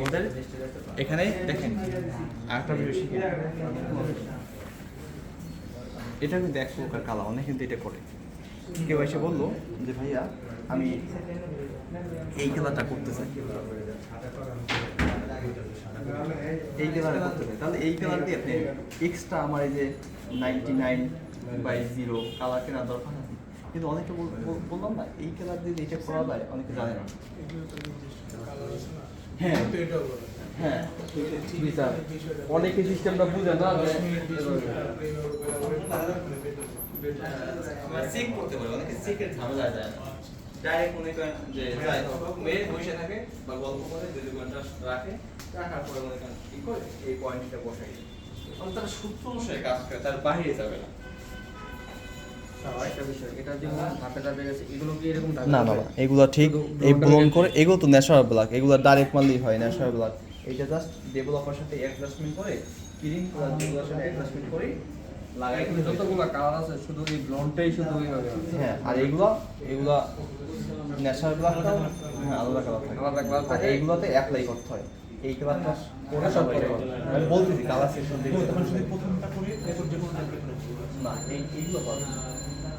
আমাদের এখানে দেখেন। আরেকটা বিষয় শিখে। এটা কিন্তু এক প্রকার কালা, অনেক কিন্তু এটা করে। কেউ এসে বলল যে, ভাইয়া, আমি এই খেলাটা করতে চাই। এই কালারে করতে চাই। তাহলে এই কালার দিয়ে আপনি এক্সট্রা আমার এই যে ninety nine by zero colour কেনার দরকার আছে? কিন্তু অনেকে বল- বল- বললাম না, এই কালার দিয়ে এটা করা যায়, অনেকে জানে না। হ্যাঁ। হ্যাঁ অনেকে সিস্টেমটা বুঝে না চেক করতে পারি অনেকে চেকের ঝামেলা যায় না। ডাইরেক্ট মনে করেন যে যায় মেয়ে বসে থাকে বা গল্প করে দুই দুই ঘণ্টা রাখে রাখার পরে মনে করেন কি করে এই পয়েন্টটা বসাই? তারা সূত্র অনুসারে কাজ করে তার বাইরে যাবে না। না বাবা এগুলো ঠিক এই ব্লন করে এগুলো তো ন্যাচারাল ব্ল্যাক এগুলো ডাইরেক্ট মারলেই হয় ন্যাচারাল ব্ল্যাক এটা জাস্ট ডেভেলপার সাথে অ্যাডজাস্টমেন্ট করে ক্রিম কালার সাথে অ্যাডজাস্টমেন্ট করে লাগাই যতগুলো কালার আছে শুধু এই ব্লন্ডটাই শুধু এইভাবে হ্যাঁ আর এইগুলো এগুলো ন্যাচারাল ব্ল্যাকটাও হ্যাঁ আলাদা কালার থাকে। আলাদা থাকে। এইগুলোতে অ্যাপ্লাই করতে হয়। এই কালারটা করে সব করে আমি বলতেছি কালার সেকশন দেখতে Chính.